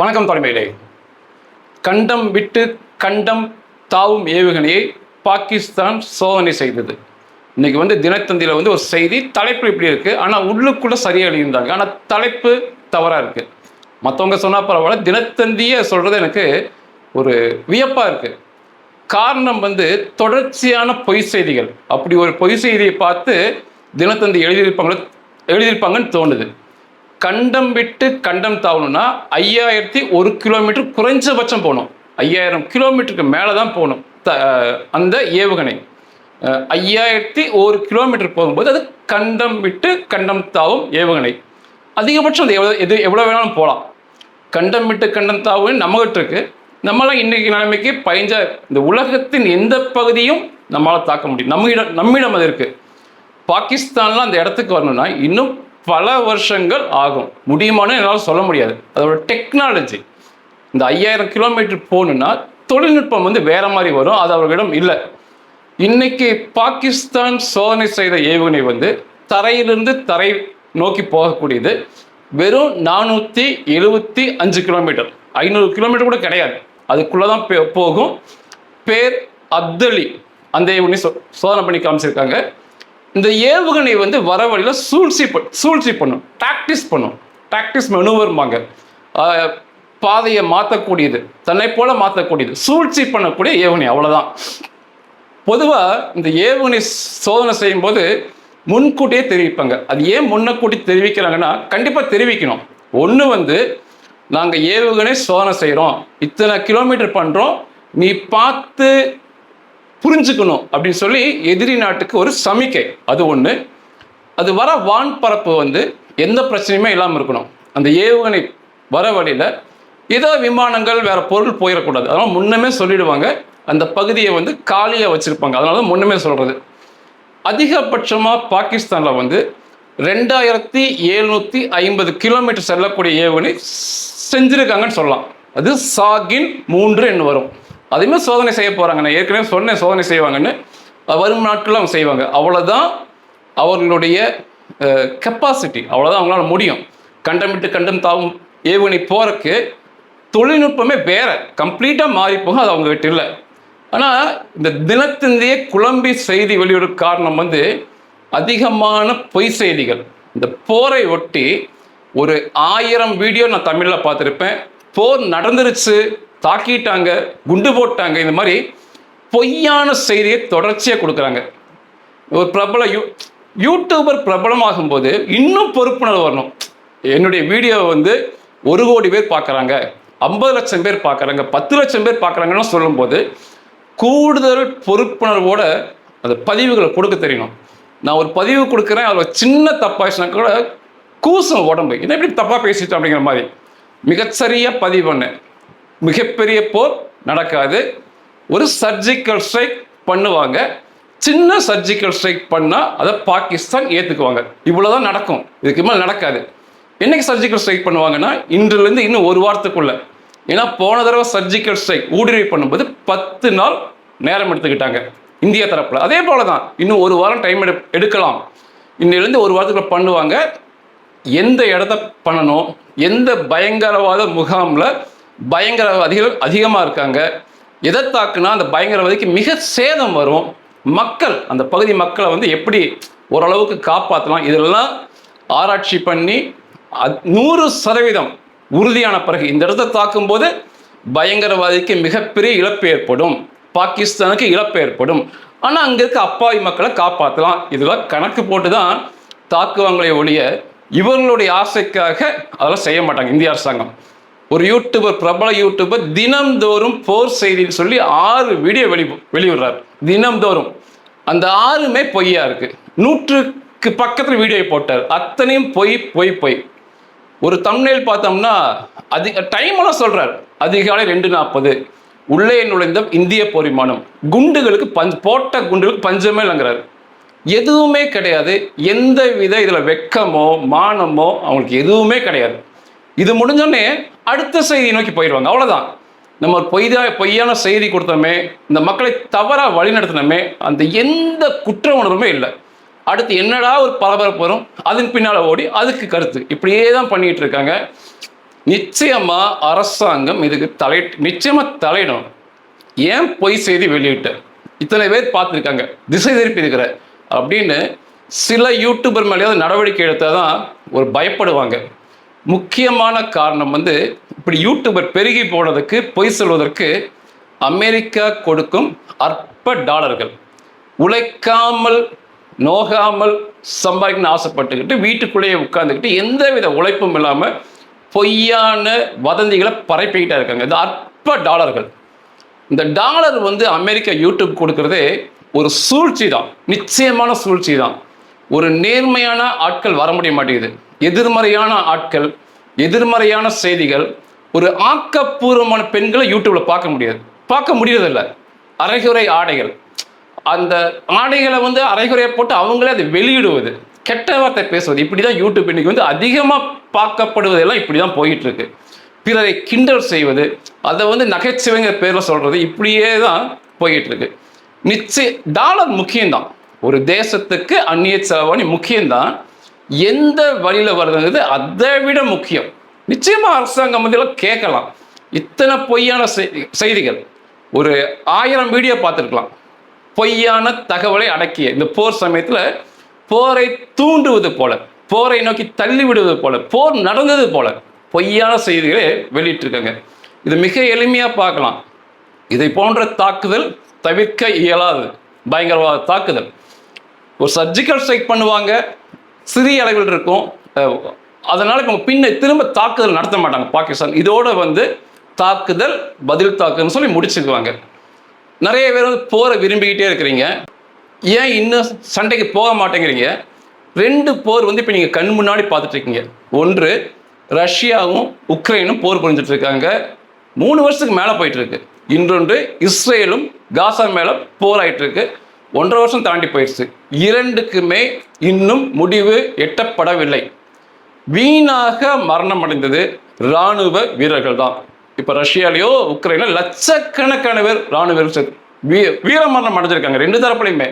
வணக்கம் தலைமையிலே. கண்டம் விட்டு கண்டம் தாவும் ஏவுகணையை பாகிஸ்தான் சோதனை செய்தது. இன்னைக்கு வந்து தினத்தந்தியில் வந்து ஒரு செய்தி தலைப்பு இப்படி இருக்கு. ஆனால் உள்ளுக்குள்ள சரியாக எழுதியிருந்தாங்க. ஆனால் தலைப்பு தவறாக இருக்கு. மற்றவங்க சொன்னால் பரவாயில்ல. தினத்தந்தியை சொல்றது எனக்கு ஒரு வியப்பாக இருக்கு. காரணம் வந்து தொடர்ச்சியான பொய் செய்திகள். அப்படி ஒரு பொய் செய்தியை பார்த்து தினத்தந்தி எழுதியிருப்பாங்களோ எழுதியிருப்பாங்கன்னு தோணுது. கண்டம் விட்டு கண்டம் தாவணும்னா ஐயாயிரத்தி ஒரு கிலோமீட்டர் குறைஞ்சபட்சம் போகணும். ஐயாயிரம் கிலோமீட்டருக்கு மேலே தான் போகணும். த- அந்த ஏவுகணை. ஐயாயிரத்தி ஒரு கிலோமீட்டர் போகும்போது அது கண்டம் விட்டு கண்டம் தாவும் ஏவுகணை. அதிகபட்சம் அது எவ்வளோ எது எவ்வளோ வேணாலும் போகலாம். கண்டம் விட்டு கண்டம் தாவும் நம்மகிட்ட இருக்கு. நம்மளாம் இன்றைக்கி நிலைமைக்கு பயஞ்ச இந்த உலகத்தின் எந்த பகுதியும் நம்மளால் தாக்க முடியும். நம்மிடம் நம்மிடம் அது இருக்குது பாகிஸ்தான்லாம் அந்த இடத்துக்கு வரணும்னா இன்னும் பல வருஷங்கள் ஆகும். முடியுமான்னு என்னால் சொல்ல முடியாது. அதோட டெக்னாலஜி இந்த ஐயாயிரம் கிலோமீட்டர் போகணுன்னா தொழில்நுட்பம் வந்து வேற மாதிரி வரும். அது அவர்களிடம் இல்லை. இன்னைக்கு பாகிஸ்தான் சோதனை செய்த ஏவுகணை வந்து தரையிலிருந்து தரை நோக்கி போகக்கூடியது. வெறும் நானூற்றி எழுபத்தி அஞ்சு கிலோமீட்டர் ஐநூறு கிலோமீட்டர் கூட கிடையாது. அதுக்குள்ளே தான் போகும். பேர் அப்தலி அந்த ஏவுகணை சோ- சோதனை பண்ணி காமிச்சிருக்காங்க. இந்த ஏவுகணை வந்து வர வழியில் சூழ்ச்சி பண்- சூழ்ச்சி பண்ணும். டாக்டிஸ் பண்ணும். டாக்டிஸ் மெனுவர்மாங்க பாதையை மாற்றக்கூடியது தன்னை போல மாற்றக்கூடியது சூழ்ச்சி பண்ணக்கூடிய ஏவுகணை அவ்வளோதான் பொதுவாக இந்த ஏவுகணை சோதனை செய்யும்போது முன்கூட்டியே தெரிவிப்பாங்க. அது ஏன் முன்னக்கூட்டி தெரிவிக்கிறாங்கன்னா கண்டிப்பாக தெரிவிக்கணும். ஒன்று வந்து நாங்கள் ஏவுகணை சோதனை செய்கிறோம் இத்தனை கிலோமீட்டர் பண்ணுறோம் நீ பார்த்து புரிஞ்சுக்கணும் அப்படின்னு சொல்லி எதிரி நாட்டுக்கு ஒரு சமிக்கை. அது ஒன்று அது வர வான் பரப்பு வந்து எந்த பிரச்சனையுமே இல்லாமல் இருக்கணும். அந்த ஏவுகணை வர வழியில் ஏதோ விமானங்கள் வேற பொருள் போயிடக்கூடாது. அதனால் முன்னமே சொல்லிடுவாங்க. அந்த பகுதியை வந்து காலியாக வச்சுருப்பாங்க. அதனால தான் முன்னமே சொல்கிறது அதிகபட்சமாக பாகிஸ்தானில் வந்து ரெண்டாயிரத்தி எழுநூற்றி ஐம்பது கிலோமீட்டர் செல்லக்கூடிய ஏவுகணை செஞ்சுருக்காங்கன்னு சொல்லலாம். அது சாகின் மூன்று என்று வரும். அதையுமே சோதனை செய்ய போகிறாங்க நான் ஏற்கனவே சொன்னேன் சோதனை செய்வாங்கன்னு. வரும் நாட்களும் அவங்க செய்வாங்க. அவ்வளோதான் அவர்களுடைய கெப்பாசிட்டி அவ்வளோதான் அவங்களால முடியும். கண்டம் விட்டு கண்டம் தாவும் ஏவுகணை போகிறக்கு தொழில்நுட்பமே வேற. கம்ப்ளீட்டாக மாறி போகும் அது அவங்க கிட்ட இல்லை. ஆனால் இந்த தினத்தந்திய குழம்பி செய்தி வெளியிட காரணம் வந்து அதிகமான பொய் செய்திகள். இந்த போரை ஒட்டி ஒரு ஆயிரம் வீடியோ நான் தமிழில் பார்த்துருப்பேன். போர் நடந்துருச்சு. தாக்கிட்டாங்க குண்டு போட்டாங்க இந்த மாதிரி பொய்யான செய்தியை தொடர்ச்சியாக கொடுக்குறாங்க. ஒரு பிரபல யூ யூடியூபர் பிரபலமாகும் போது இன்னும் பொறுப்புணர்வு வரணும். என்னுடைய வீடியோ வந்து ஒரு கோடி பேர் பார்க்குறாங்க ஐம்பது லட்சம் பேர் பார்க்குறாங்க பத்து லட்சம் பேர் பார்க்குறாங்கன்னு சொல்லும்போது கூடுதல் பொறுப்புணர்வோட அந்த பதிவுகளை கொடுக்க தெரியணும். நான் ஒரு பதிவு கொடுக்குறேன் அதில் சின்ன தப்பாச்சுனா கூட கூசும் உடம்பு. என்ன இப்படி தப்பாக பேசிட்டோம் அப்படிங்கிற மாதிரி. மிகச்சரியாக பதிவு பண்ணேன் மிகப்பெரிய போர் நடக்காது. ஒரு சர்ஜிக்கல் ஸ்ட்ரைக் பண்ணுவாங்க. சின்ன சர்ஜிக்கல் ஸ்ட்ரைக் பண்ணால் அதை பாகிஸ்தான் ஏற்றுக்குவாங்க இவ்வளோதான் நடக்கும். இதுக்கு மேலே நடக்காது. என்னைக்கு சர்ஜிக்கல் ஸ்ட்ரைக் பண்ணுவாங்கன்னா இன்றிலிருந்து இன்னும் ஒரு வாரத்துக்குள்ள. ஏன்னா போன தடவை சர்ஜிக்கல் ஸ்ட்ரைக் ஊடுருவி பண்ணும்போது பத்து நாள் நேரம் எடுத்துக்கிட்டாங்க. இந்திய தரப்பில். அதே போல தான் இன்னும் ஒரு வாரம் டைம் எடு எடுக்கலாம். இன்னிலிருந்து ஒரு வாரத்துக்குள்ள பண்ணுவாங்க. எந்த இடத்த பண்ணணும்? எந்த பயங்கரவாத முகாமில் பயங்கரவாதிகள் அதிகமாக இருக்காங்க. எதை தாக்குனா அந்த பயங்கரவாதிக்கு மிக சேதம் வரும். மக்கள் அந்த பகுதி மக்களை வந்து எப்படி ஓரளவுக்கு காப்பாற்றலாம் இதெல்லாம் ஆராய்ச்சி பண்ணி நூறு சதவீதம் உறுதியான பிறகு இந்த இடத்தை தாக்கும்போது பயங்கரவாதிக்கு மிகப்பெரிய இழப்பு ஏற்படும். பாகிஸ்தானுக்கு இழப்பு ஏற்படும். ஆனால் அங்கே இருக்க அப்பாவி மக்களை காப்பாற்றலாம் இதெல்லாம் கணக்கு போட்டு தான் தாக்குவாங்களே ஒழிய இவர்களுடைய ஆசைக்காக அதெல்லாம் செய்ய மாட்டாங்க இந்திய அரசாங்கம். ஒரு யூடியூபர் பிரபல யூடியூபர் தினம்தோறும் போர் செய்தின்னு சொல்லி ஆறு வீடியோ வெளி வெளியிடுறார். தினம்தோறும். அந்த ஆறுமே பொய்யா இருக்கு. நூற்றுக்கு பக்கத்தில் வீடியோ போட்டார். அத்தனையும் பொய் பொய் பொய். ஒரு தமிழில் பார்த்தோம்னா அதிக டைமெல்லாம் சொல்றார். அதிகாலை ரெண்டு நாற்பது. உள்ளே நுழைந்த இந்திய போரிமானம் குண்டுகளுக்கு பஞ்ச் போட்ட குண்டுகளுக்கு பஞ்சமே இல்லைங்கிறார். எதுவுமே கிடையாது. எந்த வித இதில் வெக்கமோ மானமோ அவங்களுக்கு எதுவுமே கிடையாது. இது முடிஞ்சோடனே அடுத்த செய்தி நோக்கி போயிடுவாங்க. அவ்வளோதான் நம்ம பொய்தாக பொய்தா பொய்யான செய்தி கொடுத்தோமே இந்த மக்களை தவறாக வழிநடத்தினோமே அந்த எந்த குற்ற உணர்வுமே இல்லை. அடுத்து என்னடா ஒரு பரபரப்பு வரும்? அதன் பின்னால் ஓடி அதுக்கு கருத்து. இப்படியே தான் பண்ணிட்டு இருக்காங்க. நிச்சயமா அரசாங்கம் இதுக்கு தலை நிச்சயமா தலையிடும். ஏன் பொய் செய்தி வெளியிட்ட? இத்தனை பேர் பார்த்துருக்காங்க. திசை திருப்பி இருக்கிற அப்படின்னு சில யூடியூபர் மேலேயாவது நடவடிக்கை எடுத்தால் தான் ஒரு பயப்படுவாங்க. முக்கியமான காரணம் வந்து இப்படி யூடியூபர் பெருகி போனதுக்கு பொய் சொல்வதற்கு அமெரிக்கா கொடுக்கும் அற்ப டாலர்கள். உழைக்காமல் நோகாமல் சம்பாதிக்கணும்னு ஆசைப்பட்டுக்கிட்டு வீட்டுக்குள்ளேயே உட்கார்ந்துக்கிட்டு எந்தவித உழைப்பும் இல்லாமல் பொய்யான வதந்திகளை பரப்பிக்கிட்டே இருக்காங்க. இது அற்ப டாலர்கள். இந்த டாலர் வந்து அமெரிக்கா யூடியூப் கொடுக்கறதே ஒரு சூழ்ச்சி தான் நிச்சயமான சூழ்ச்சி தான் ஒரு நேர்மையான ஆட்கள் வர முடிய மாட்டேங்குது. எதிர்மறையான ஆட்கள் எதிர்மறையான செய்திகள் ஒரு ஆக்கப்பூர்வமான பெண்களை யூடியூப்ல பார்க்க முடியாது. பார்க்க முடியறதில்ல. அரைகுறை ஆடைகள். அந்த ஆடைகளை வந்து அரைகுறையை போட்டு அவங்களே அதை வெளியிடுவது கெட்ட வார்த்தை பேசுவது இப்படி தான் யூடியூப் இன்னைக்கு வந்து அதிகமாக பார்க்கப்படுவதெல்லாம் இப்படி தான் போயிட்டு இருக்கு பிறரை கிண்டல் செய்வது அதை வந்து நகைச்சுவைங்கிற பேரில் சொல்றது இப்படியே தான் போயிட்டு இருக்கு நிச்சய டாலர் முக்கியம்தான். ஒரு தேசத்துக்கு அந்நிய செலவாணி முக்கியம்தான். எந்த வழியில் வருதுங்கிறது அதை விட முக்கியம். நிச்சயமா அரசாங்கம் வந்து கேட்கலாம். இத்தனை பொய்யான செய்திகள். ஒரு ஆயிரம் வீடியோ பார்த்துருக்கலாம். பொய்யான தகவலை அடக்கிய இந்த போர் சமயத்தில் போரை தூண்டுவது போல போரை நோக்கி தள்ளி விடுவது போல போர் நடந்தது போல பொய்யான செய்திகளை வெளியிட்டிருக்காங்க. இது மிக எளிமையாக பார்க்கலாம். இதை போன்ற தாக்குதல் தவிர்க்க இயலாது. பயங்கரவாத தாக்குதல். ஒரு சர்ஜிக்கல் ஸ்ட்ரைக் பண்ணுவாங்க. சிறிய அளவில் இருக்கும். அதனால் இப்போ பின்ன திரும்ப தாக்குதல் நடத்த மாட்டாங்க பாகிஸ்தான். இதோட வந்து தாக்குதல் பதில் தாக்குதல்னு சொல்லி முடிச்சுக்குவாங்க. நிறைய பேர் வந்து போரை விரும்பிக்கிட்டே இருக்கிறீங்க. ஏன் இன்னும் சண்டைக்கு போக மாட்டேங்கிறீங்க? ரெண்டு போர் வந்து இப்போ நீங்கள் கண் முன்னாடி பார்த்துட்டு இருக்கீங்க ஒன்று ரஷ்யாவும் உக்ரைனும் போர் புரிஞ்சுட்டு இருக்காங்க மூணு வருஷத்துக்கு மேலே போயிட்டு இருக்கு இன்னொன்று இஸ்ரேலும் காசா மேலே போர் ஆயிட்டு இருக்கு ஒன்றரை வருஷம் தாண்டி போயிடுச்சு. இரண்டுக்குமே இன்னும் முடிவு எட்டப்படவில்லை. வீணாக மரணம் அடைந்தது இராணுவ வீரர்கள் தான் இப்போ ரஷ்யாலேயோ உக்ரைனோ லட்சக்கணக்கான பேர் இராணுவ வீரர் வீ வீர மரணம் அடைஞ்சிருக்காங்க ரெண்டு தரப்புலையுமே.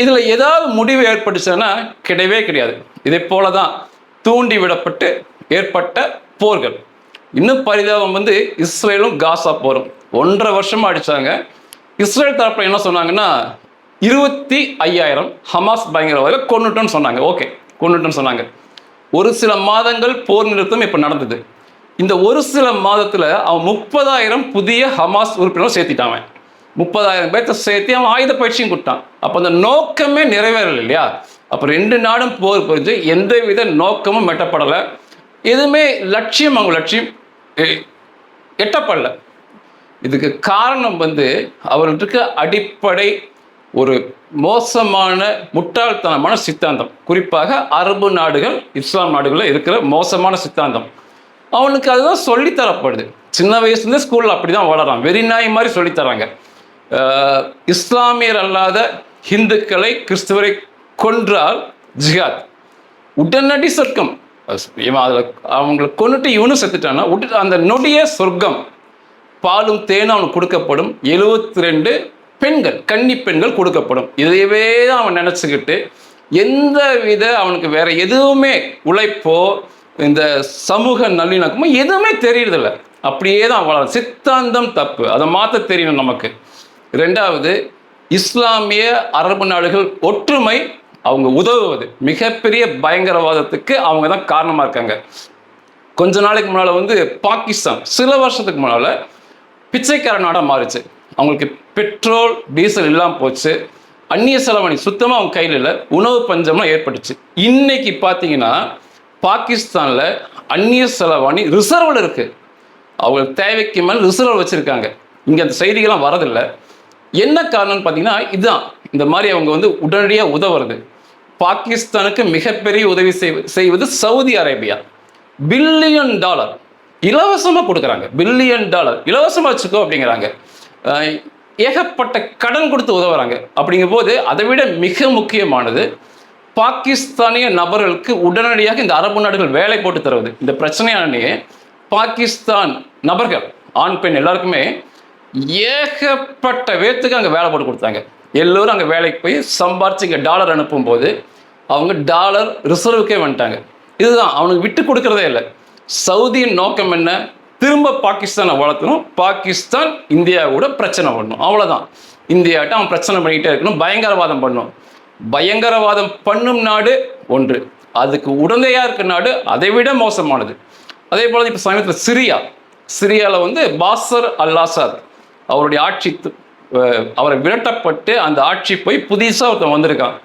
இதில் ஏதாவது முடிவு ஏற்பட்டுச்சுன்னா கிடையவே கிடையாது. இதே போல தான் தூண்டி விடப்பட்டு ஏற்பட்ட போர்கள். இன்னும் பரிதாபம் வந்து இஸ்ரேலும் காசா போரும். ஒன்றரை வருஷமாக அடித்தாங்க இஸ்ரேல் தரப்பு என்ன சொன்னாங்கன்னா இருபத்தி ஐயாயிரம் ஹமாஸ் பயங்கரவாதிகள் கொன்னுட்டோன்னு சொன்னாங்க. ஓகே கொண்டுட்டோன்னு சொன்னாங்க. ஒரு சில மாதங்கள் போர் நிறுத்தம் இப்போ நடந்தது. இந்த ஒரு சில மாதத்தில் அவன் முப்பதாயிரம் புதிய ஹமாஸ் உறுப்பினரும் சேர்த்திட்டான் முப்பதாயிரம் பேர்த்த சேர்த்து அவன் ஆயுத பயிற்சியும் கொடுத்தான். அப்போ அந்த நோக்கமே நிறைவேறல இல்லையா? அப்போ ரெண்டு நாடும் போர் புரிஞ்சு எந்தவித நோக்கமும் எட்டப்படலை. எதுவுமே லட்சியம் அவங்க லட்சியம் எட்டப்படலை. இதுக்கு காரணம் வந்து அவர்களுக்கு அடிப்படை ஒரு மோசமான முட்டாள்தனமான சித்தாந்தம். குறிப்பாக அரபு நாடுகள் இஸ்லாம் நாடுகளில் இருக்கிற மோசமான சித்தாந்தம். அவனுக்கு அதுதான் சொல்லித் தரப்படுது சின்ன வயசுலேருந்து ஸ்கூலில் அப்படி தான் வளரான் வெறிநாய் மாதிரி சொல்லித் தராங்க இஸ்லாமியர் அல்லாத ஹிந்துக்களை கிறிஸ்துவரை கொன்றால் ஜிஹாத். உடனடி சொர்க்கம். இவன் அதில் அவங்களை கொண்டுட்டு இவனும் செத்துட்டான்னா உட அந்த நொடிய சொர்க்கம். பாலும் தேனும் அவனுக்கு கொடுக்கப்படும். எழுபத்தி ரெண்டு பெண்கள் கன்னி பெண்கள் கொடுக்கப்படும். இதையவே தான் அவன் நினச்சிக்கிட்டு எந்த வித அவனுக்கு வேற எதுவுமே உழைப்போ இந்த சமூக நல்லிணக்கமோ எதுவுமே தெரியறதில்ல. அப்படியே தான் வளரும் சித்தாந்தம் தப்பு. அதை மாற்ற தெரியணும் நமக்கு. ரெண்டாவது இஸ்லாமிய அரபு நாடுகள் ஒற்றுமை அவங்க உதவுவது. மிகப்பெரிய பயங்கரவாதத்துக்கு அவங்க தான் காரணமாக இருக்காங்க. கொஞ்ச நாளைக்கு முன்னால் வந்து பாகிஸ்தான் சில வருஷத்துக்கு முன்னால் பிச்சைக்கார நாடாக மாறிச்சு. அவங்களுக்கு பெட்ரோல் டீசல் இல்லாமல் போச்சு. அந்நிய செலவணி சுத்தமாக அவங்க கையில் இல்லை. உணவு பஞ்சம்லாம் ஏற்பட்டுச்சு. இன்னைக்கு பார்த்தீங்கன்னா பாகிஸ்தானில் அந்நிய செலவாணி ரிசர்வில் இருக்குது அவங்களுக்கு தேவைக்கு மேலே ரிசர்வ் வச்சுருக்காங்க. இங்கே அந்த செய்திகள்லாம் வரதில்லை. என்ன காரணம்னு பார்த்தீங்கன்னா இதுதான். இந்த மாதிரி அவங்க வந்து உடனடியாக உதவுறது. பாகிஸ்தானுக்கு மிகப்பெரிய உதவி செய்வது சவுதி அரேபியா. Billion dollar. இலவசமாக கொடுக்குறாங்க. பில்லியன் டாலர் இலவசமாக வச்சுக்கோ அப்படிங்கிறாங்க. ஏகப்பட்ட கடன் கொடுத்து உதவுறாங்க. அப்படிங்கும்போது அதை விட மிக முக்கியமானது பாகிஸ்தானிய நபர்களுக்கு உடனடியாக இந்த அரபு நாடுகள் வேலை போட்டு தருவது. இந்த பிரச்சனையானே பாகிஸ்தான் நபர்கள் ஆண் பெண் எல்லாருக்குமே ஏகப்பட்ட பேர்த்துக்கு அங்கே வேலை போட்டு கொடுத்தாங்க. எல்லோரும் அங்கே வேலைக்கு போய் சம்பாரிச்சு இங்கே டாலர் அனுப்பும்போது அவங்க டாலர் ரிசர்வுக்கே வந்துட்டாங்க. இதுதான் அவனுக்கு விட்டு கொடுக்குறதே இல்லை. சவுதியின் நோக்கம் என்ன? திரும்ப பாகிஸ்தானை வளர்த்தணும் பாகிஸ்தான் இந்தியாவோட பிரச்சனை பண்ணணும் அவ்வளோதான் இந்தியாட்ட அவன் பிரச்சனை பண்ணிக்கிட்டே இருக்கணும். பயங்கரவாதம் பண்ணணும் பயங்கரவாதம் பண்ணும் நாடு ஒன்று. அதுக்கு உடந்தையாக இருக்க நாடு அதை விட மோசமானது. அதே போல் இப்போ சமீபத்தில் சிரியா. சிரியாவில் வந்து பாசர் அல் ஆசாத் அவருடைய ஆட்சி து- அவரை விரட்டப்பட்டு அந்த ஆட்சி போய் புதுசாக ஒருத்தன் வந்திருக்கான்.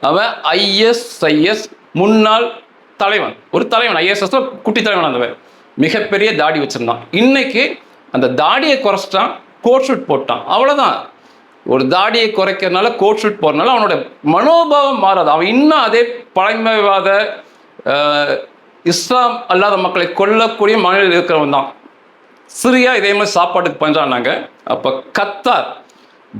அவன் ஐஎஸ்ஐஎஸ் முன்னாள் தலைவன் ஒரு தலைவன் ஐஎஸ்எஸ் குட்டி தலைவன் அந்த மிகப்பெரிய தாடி வச்சிருந்தான். இன்னைக்கு அந்த தாடியை குறைச்சிட்டான் கோட் ஷூட் போட்டான். அவ்வளோதான் ஒரு தாடியை குறைக்கிறதுனால கோட் ஷூட் போறதுனால அவனோட மனோபாவம் மாறாது. அவன் இன்னும் அதே பழமைவாத இஸ்லாம் அல்லாத மக்களை கொல்லக்கூடிய மனநிலையில் இருக்கிறவன் தான். சிரியா இதே மாதிரி சாப்பாட்டுக்கு பஞ்சானாங்க. அப்போ கத்தார்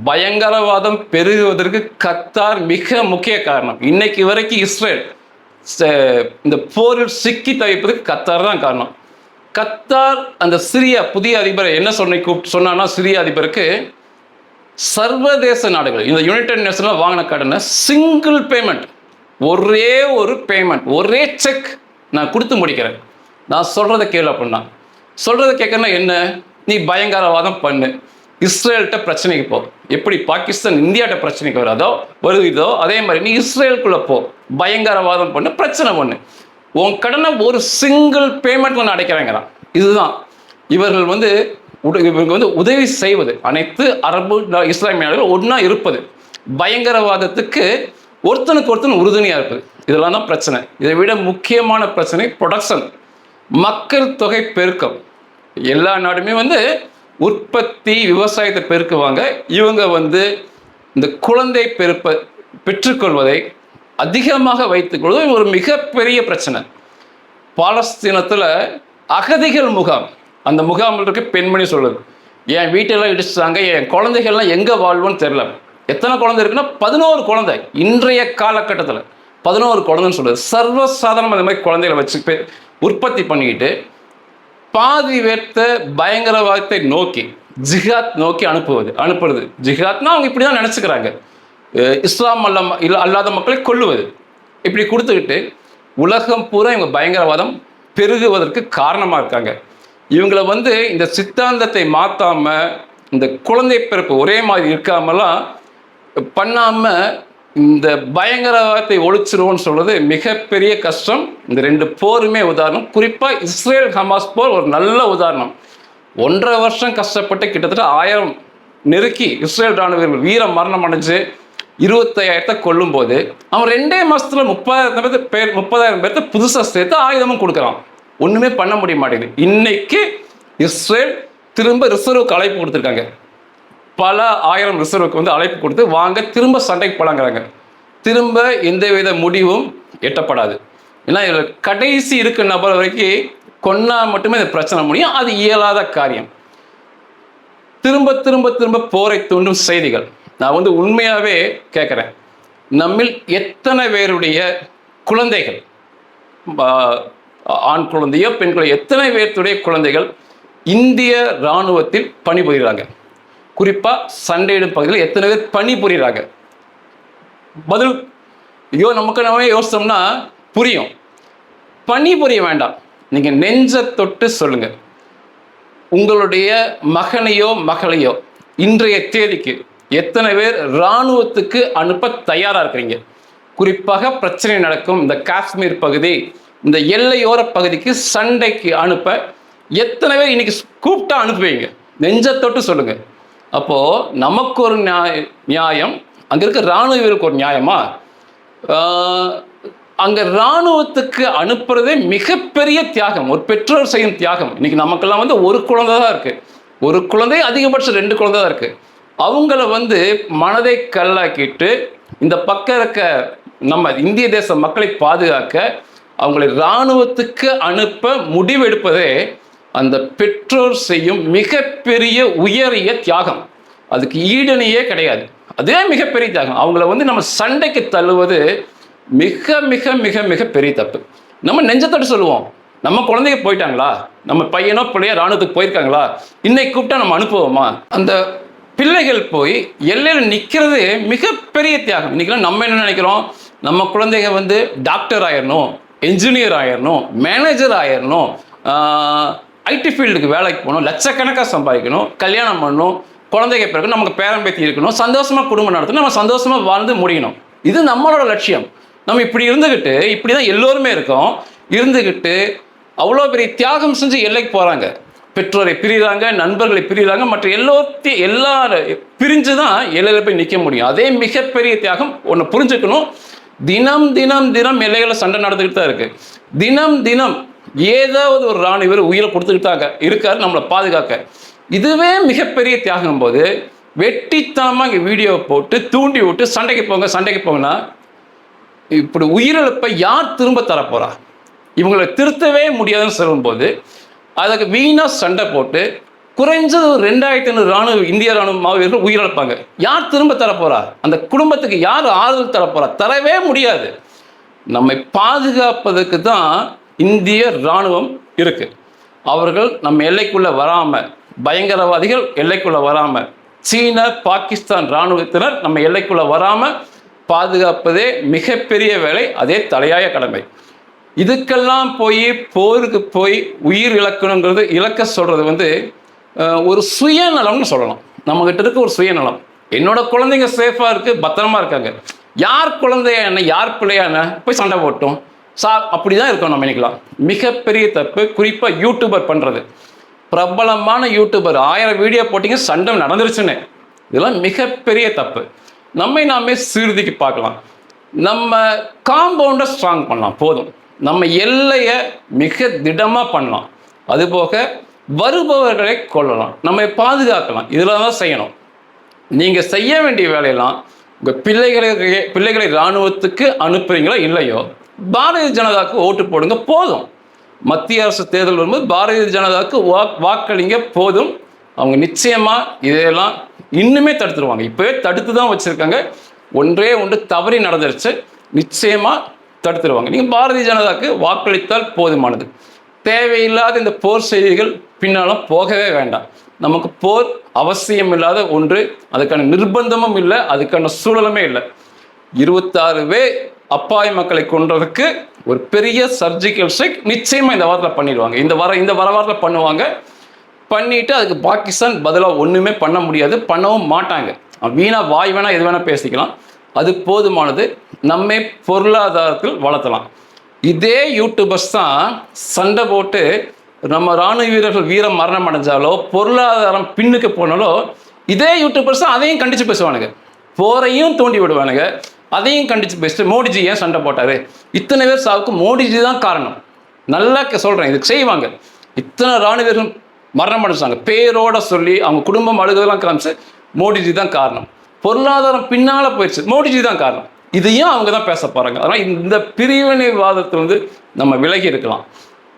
பயங்கரவாதம் பெருகுவதற்கு கத்தார் மிக முக்கிய காரணம். இன்னைக்கு வரைக்கும் இஸ்ரேல் இந்த போரில் சிக்கி தவிப்பதுக்கு கத்தார் தான் காரணம். கத்தார் அந்த சிரியா புதிய அதிபரை என்ன சொன்ன கூப்பிட்டு சொன்னான்னா சிரிய அதிபருக்கு சர்வதேச நாடுகள் இந்த யுனைடெட் நேஷனில் வாங்கின கடனை சிங்கிள் பேமெண்ட் ஒரே ஒரு பேமெண்ட் ஒரே செக் நான் கொடுத்து முடிக்கிறேன். நான் சொல்கிறத கேளு அப்படின்னா. சொல்கிறத கேட்கறனா என்ன? நீ பயங்கரவாதம் பண்ணு. இஸ்ரேல்கிட்ட பிரச்சனைக்கு போ. எப்படி பாகிஸ்தான் இந்தியாட்ட பிரச்சனைக்கு வராதோ வருகிறதோ அதே மாதிரி நீ இஸ்ரேலுக்குள்ளே போ. பயங்கரவாதம் பண்ணு பிரச்சனை பண்ணு. உன் கடனை ஒரு சிங்கிள் பேமெண்ட்ல நான் அடைக்கிறேங்கிறான் இதுதான். இவர்கள் வந்து உட- இவங்க வந்து உதவி செய்வது. அனைத்து அரபு நா- இஸ்லாமிய நாடுகள் ஒன்றா இருப்பது. பயங்கரவாதத்துக்கு ஒருத்தனுக்கு ஒருத்தன் உறுதுணையாக இருப்பது. இதெல்லாம் தான் பிரச்சனை. இதை விட முக்கியமான பிரச்சனை ப்ரொடக்ஷன் மக்கள் தொகை பெருக்கம். எல்லா நாடுமே வந்து உற்பத்தி விவசாயத்தை பெருக்குவாங்க. இவங்க வந்து இந்த குழந்தை பெருப்ப பெற்றுக்கொள்வதை அதிகமாக வைத்துக்கொள்வது ஒரு மிகப்பெரிய பிரச்சனை. பாலஸ்தீனத்தில் அகதிகள் முகாம். அந்த முகாமில் இருக்க பெண்மணி சொல்லுது என் வீட்டெல்லாம் இடிச்சிட்டாங்க என் குழந்தைகள்லாம் எங்கே வாழ்வோன்னு தெரில எத்தனை குழந்தை இருக்குன்னா பதினோரு குழந்தை. இன்றைய காலகட்டத்தில் பதினோரு குழந்தைன்னு சொல்லுது சர்வசாதாரணமாக இந்த மாதிரி குழந்தைகளை வச்சு உற்பத்தி பண்ணிக்கிட்டு பாதி வேர்த்தை பயங்கரவாதத்தை நோக்கி ஜிஹாத் நோக்கி அனுப்புவது அனுப்புறது. ஜிஹாத்னா அவங்க இப்படி தான் நினச்சிக்கிறாங்க இஸ்லாம் அல்ல அல்லாத மக்களை கொள்ளுவது இப்படி கொடுத்துக்கிட்டு உலகம் பூரா இவங்க பயங்கரவாதம் பெருகுவதற்கு காரணமாக இருக்காங்க. இவங்களை வந்து இந்த சித்தாந்தத்தை மாற்றாமல் இந்த குழந்தை பிறப்பு ஒரே மாதிரி இருக்காமலாம் பண்ணாமல் இந்த பயங்கரவாதத்தை ஒழிச்சிருவோம்னு சொல்றது மிகப்பெரிய கஷ்டம். இந்த ரெண்டு போருமே உதாரணம். குறிப்பாக இஸ்ரேல் ஹமாஸ் போர் ஒரு நல்ல உதாரணம். ஒன்றரை வருஷம் கஷ்டப்பட்டு கிட்டத்தட்ட ஆயிரம் நெருக்கி இஸ்ரேல் ராணுவர்கள் வீர மரணம் அடைஞ்சு இருபத்தையாயிரத்தை கொல்லும் போது அவன் ரெண்டே மாசத்துல முப்பதாயிரம் பேர் பேர் முப்பதாயிரம் பேர்த்த புதுசாக சேர்த்து ஆயுதமும் கொடுக்குறான். ஒன்றுமே பண்ண முடிய மாட்டேங்குது. இன்னைக்கு இஸ்ரேல் திரும்ப ரிசர்வ் அழைப்பு கொடுத்துருக்காங்க. பல ஆயிரம் ரிசர்வுக்கு வந்து அழைப்பு கொடுத்து வாங்க திரும்ப சண்டைக்கு போலாங்கிறாங்க. திரும்ப எந்தவித முடிவும் எட்டப்படாது. ஏன்னா இதில் கடைசி இருக்க நபர் வரைக்கும் கொன்னா மட்டுமே இந்த பிரச்சனை முடியும். அது இயலாத காரியம். திரும்ப திரும்ப திரும்ப போரை தூண்டும் செய்திகள். நான் வந்து உண்மையாகவே கேட்குறேன். நம்மில் எத்தனை பேருடைய குழந்தைகள் ஆண் குழந்தையோ பெண் குழந்தையோ எத்தனை பேர்த்துடைய குழந்தைகள் இந்திய இராணுவத்தில் பணிபுரிகிறாங்க? குறிப்பாக சண்டையிடும் பகுதியில் எத்தனை பேர் பணிபுரிகிறாங்க பதில் ஐயோ நமக்கு நம்ம யோசிச்சோம்னா புரியும். பணிபுரிய வேண்டாம். நீங்கள் நெஞ்ச தொட்டு சொல்லுங்கள் உங்களுடைய மகனையோ மகளையோ இன்றைய தேதிக்கு எத்தனை பேர் இராணுவத்துக்கு அனுப்ப தயாராக இருக்கிறீங்க? குறிப்பாக பிரச்சனை நடக்கும் இந்த காஷ்மீர் பகுதி இந்த எல்லையோர பகுதிக்கு சண்டைக்கு அனுப்ப எத்தனை பேர் இன்னைக்கு கூப்பிட்டா அனுப்புவீங்க? நெஞ்ச தொட்டு அப்போது அப்போ நமக்கு ஒரு நியாய நியாயம் அங்க இருக்க இராணுவ வீரருக்கு ஒரு நியாயமா? அங்கே அங்க இராணுவத்துக்கு அனுப்புறதே மிகப்பெரிய தியாகம் ஒரு பெற்றோர் செய்யும் தியாகம். இன்னைக்கு நமக்கெல்லாம் வந்து ஒரு குழந்தை தான் இருக்கு. ஒரு குழந்தை அதிகபட்சம் ரெண்டு குழந்தை தான் இருக்கு. அவங்கள வந்து மனதை கல்லாக்கிட்டு இந்த பக்கம் இருக்க நம்ம இந்திய தேச மக்களை பாதுகாக்க அவங்களை இராணுவத்துக்கு அனுப்ப முடிவெடுப்பதே அந்த பெற்றோர் செய்யும் மிகப்பெரிய உயரிய தியாகம். அதுக்கு ஈடணையே கிடையாது. அதே மிகப்பெரிய தியாகம். அவங்கள வந்து நம்ம சண்டைக்கு தள்ளுவது மிக மிக மிக மிக பெரிய தப்பு. நம்ம நெஞ்சத்தோடு சொல்லுவோம். நம்ம குழந்தைங்க போயிட்டாங்களா? நம்ம பையனோ பிள்ளையோ ராணுவத்துக்கு போயிருக்காங்களா? இன்னைக்கு கூப்பிட்டா நம்ம அனுப்புவோமா? அந்த பிள்ளைகள் போய் எல்லையில் நிற்கிறது மிகப்பெரிய தியாகம். இன்னைக்கெல்லாம் நம்ம என்ன நினைக்கிறோம்? நம்ம குழந்தைங்க வந்து டாக்டர் ஆயிடணும் என்ஜினியர் ஆயிடணும் மேனேஜர் ஆயிடணும் ஐடி ஃபீல்டுக்கு வேலைக்கு போகணும் லட்சக்கணக்காக சம்பாதிக்கணும் கல்யாணம் பண்ணணும் குழந்தைங்க பிறகு நமக்கு பேரம்பேத்தி இருக்கணும் சந்தோஷமாக குடும்பம் நடத்தணும் நம்ம சந்தோஷமாக வாழ்ந்து முடியணும். இது நம்மளோட லட்சியம். நம்ம இப்படி இருந்துக்கிட்டு இப்படி தான் எல்லோருமே இருக்கோம். இருந்துக்கிட்டு அவ்வளோ பெரிய தியாகம் செஞ்சு எல்லைக்கு போகிறாங்க பெற்றோரை பிரிகிறாங்க நண்பர்களை பிரிகிறாங்க மற்ற எல்லோத்தையும் எல்லாரும் பிரிஞ்சு தான் எல்லையில் போய் நிற்க முடியும். அதே மிகப்பெரிய தியாகம் ஒன்று புரிஞ்சுக்கணும். தினம் தினம் தினம் எல்லைகளில் சண்டை நடந்துக்கிட்டு தான் இருக்குது தினம் தினம் ஏதாவது ஒரு ராணுவர் உயிரை கொடுத்துக்கிட்டாங்க. தான் இருக்காரு நம்மளை பாதுகாக்க. இதுவே மிகப்பெரிய தியாகம் போது வெட்டித்தனமாக இங்கே வீடியோ போட்டு தூண்டி விட்டு சண்டைக்கு போங்க சண்டைக்கு போங்கன்னா இப்படி உயிரிழப்பை யார் திரும்ப தரப்போறா? இவங்களை திருத்தவே முடியாதுன்னு சொல்லும்போது அதுக்கு வீணாக சண்டை போட்டு குறைஞ்சது ஒரு ரெண்டாயிரத்தி ஐநூறு ராணுவ இந்திய ராணுவ மாவீரர்கள் உயிரிழப்பாங்க. யார் திரும்ப தரப்போறா? அந்த குடும்பத்துக்கு யார் ஆறுதல் தரப்போறா? தரவே முடியாது. நம்மை பாதுகாப்பதற்கு தான் இந்திய ராணுவம் இருக்கு. அவர்கள் நம்ம எல்லைக்குள்ள வராம பயங்கரவாதிகள் எல்லைக்குள்ள வராம சீன பாகிஸ்தான் இராணுவத்தினர் நம்ம எல்லைக்குள்ள வராம பாதுகாப்பதே மிகப்பெரிய வேலை அதே தலையாய கடமை. இதுக்கெல்லாம் போய் போருக்கு போய் உயிர் இழக்கணுங்கிறது இழக்க சொல்றது வந்து ஒரு சுயநலம்னு சொல்லலாம். நம்மகிட்ட இருக்க ஒரு சுயநலம். என்னோட குழந்தைங்க சேஃபா இருக்கு பத்திரமா இருக்காங்க. யார் குழந்தையா என்ன யார் பிள்ளையா என்ன போய் சண்டை போட்டோம். சார் அப்படி தான் நம்ம நினைக்கலாம் மிகப்பெரிய தப்பு குறிப்பாக யூடியூபர் பண்ணுறது பிரபலமான யூடியூபர் ஆயிரம் வீடியோ போட்டிங்க சண்டை நடந்துருச்சுன்னு. இதெல்லாம் மிகப்பெரிய தப்பு. நம்மை நாமே சீர்திக்கு பார்க்கலாம். நம்ம காம்பவுண்டை ஸ்ட்ராங் பண்ணலாம் போதும். நம்ம எல்லையை மிக திடமாக பண்ணலாம். அதுபோக வருபவர்களை கொள்ளலாம் நம்மை பாதுகாக்கலாம். இதில் தான் செய்யணும். நீங்கள் செய்ய வேண்டிய வேலையெல்லாம் உங்கள் பிள்ளைகளை பிள்ளைகளை இராணுவத்துக்கு அனுப்புறீங்களோ இல்லையோ? பாரதிய ஜனதாவுக்கு ஓட்டு போடுங்க போதும். மத்திய அரசு தேர்தல் வரும்போது பாரதிய ஜனதாவுக்கு வாக் வாக்களிங்க போதும். அவங்க நிச்சயமாக இதையெல்லாம் இன்னுமே தடுத்துருவாங்க. இப்போவே தடுத்து தான் வச்சுருக்காங்க. ஒன்றே ஒன்று தவறி நடந்துருச்சு. நிச்சயமாக தடுத்துருவாங்க. நீங்கள் பாரதிய ஜனதாவுக்கு வாக்களித்தால் போதுமானது. தேவையில்லாத இந்த போர் செய்திகள் பின்னாலும் போகவே வேண்டாம். நமக்கு போர் அவசியம் இல்லாத ஒன்று. அதுக்கான நிர்பந்தமும் இல்லை. அதுக்கான சூழலுமே இல்லை. இருபத்தாறு பேர் அப்பாவி மக்களை கொன்றதுக்கு ஒரு பெரிய சர்ஜிக்கல் ஸ்ட்ரைக் நிச்சயமாக இந்த வாரத்தில் பண்ணிடுவாங்க. இந்த வர இந்த வர வாரத்தில் பண்ணுவாங்க. பண்ணிட்டு அதுக்கு பாகிஸ்தான் பதிலாக ஒன்றுமே பண்ண முடியாது. பண்ணவும் மாட்டாங்க. வீணாக வாய் வேணால் எது வேணால் பேசிக்கலாம். அது போதுமானது. நம்மை பொருளாதாரத்தில் வளர்த்தலாம். இதே யூடியூபர்ஸ் தான் சண்டை போட்டு நம்ம ராணுவ வீரர்கள் வீரம் மரணம் அடைஞ்சாலோ பொருளாதாரம் பின்னுக்கு போனாலோ இதே யூடியூபர்ஸ் தான் அதையும் கண்டித்து பேசுவானுங்க. போரையும் தூண்டி விடுவானுங்க. அதையும் கண்டிச்சு பேசிட்டு மோடிஜி ஏன் சண்டை போட்டாரு? இத்தனை பேர் சாவுக்கு மோடிஜி தான் காரணம். நல்லா கே- இதுக்கு செய்வாங்க. இத்தனை ராணுவ மரணம் அடைச்சாங்க பேரோட சொல்லி அவங்க குடும்பம் அழுகிறதெல்லாம் காமிச்சு மோடிஜி தான் காரணம். பொருளாதாரம் பின்னால் போயிடுச்சு. மோடிஜி தான் காரணம். இதையும் அவங்க தான் பேச போகிறாங்க அதனால் இந்த பிரிவினைவாதத்தை வந்து நம்ம விலகி இருக்கலாம்.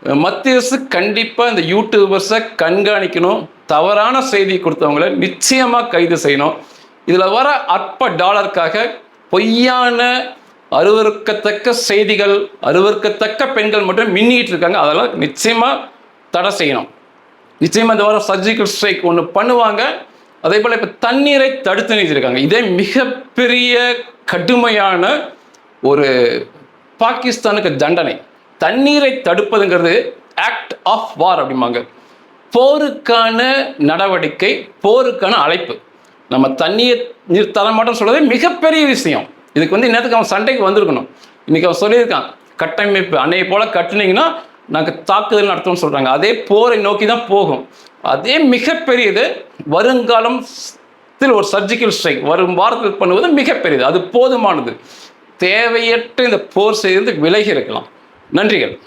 மத்திய அரசு கண்டிப்பாக இந்த யூடியூபர்ஸை கண்காணிக்கணும். தவறான செய்தி கொடுத்தவங்கள நிச்சயமாக கைது செய்யணும். இதில் வர அற்ப டாலருக்காக பொய்யான அருவருக்கத்தக்க செய்திகள் அருவருக்கத்தக்க பெண்கள் மட்டும் மின்னிட்டு இருக்காங்க அதெல்லாம் நிச்சயமாக தடை செய்யணும். நிச்சயமாக இந்த வாரம் சர்ஜிக்கல் ஸ்ட்ரைக் ஒன்று பண்ணுவாங்க. அதே போல் இப்போ தண்ணீரை தடுத்து நிறுத்திருக்காங்க இதே மிகப்பெரிய கடுமையான ஒரு பாகிஸ்தானுக்கு தண்டனை. தண்ணீரை தடுப்பதுங்கிறது ஆக்ட் ஆஃப் வார் அப்படிம்பாங்க. போருக்கான நடவடிக்கை போருக்கான அழைப்பு. நம்ம தண்ணியை நீர் தர மாட்டோம்னு சொல்கிறது மிகப்பெரிய விஷயம். இதுக்கு வந்து நேரத்துக்கு அவன் சண்டைக்கு வந்திருக்கணும். இன்னைக்கு அவன் சொல்லியிருக்கான் கட்டமைப்பு அன்னையை போல கட்டினீங்கன்னா நாங்கள் தாக்குதல் நடத்தணும்னு சொல்கிறாங்க அதே போரை நோக்கி தான் போகும். அதே மிகப்பெரியது வருங்காலம் ஒரு சர்ஜிக்கல் ஸ்ட்ரைக் வரும் வாரத்தில் பண்ணுவது மிகப்பெரியது. அது போதுமானது. தேவையற்ற இந்த போர் செய்து விலகி இருக்கலாம். நன்றிகள்.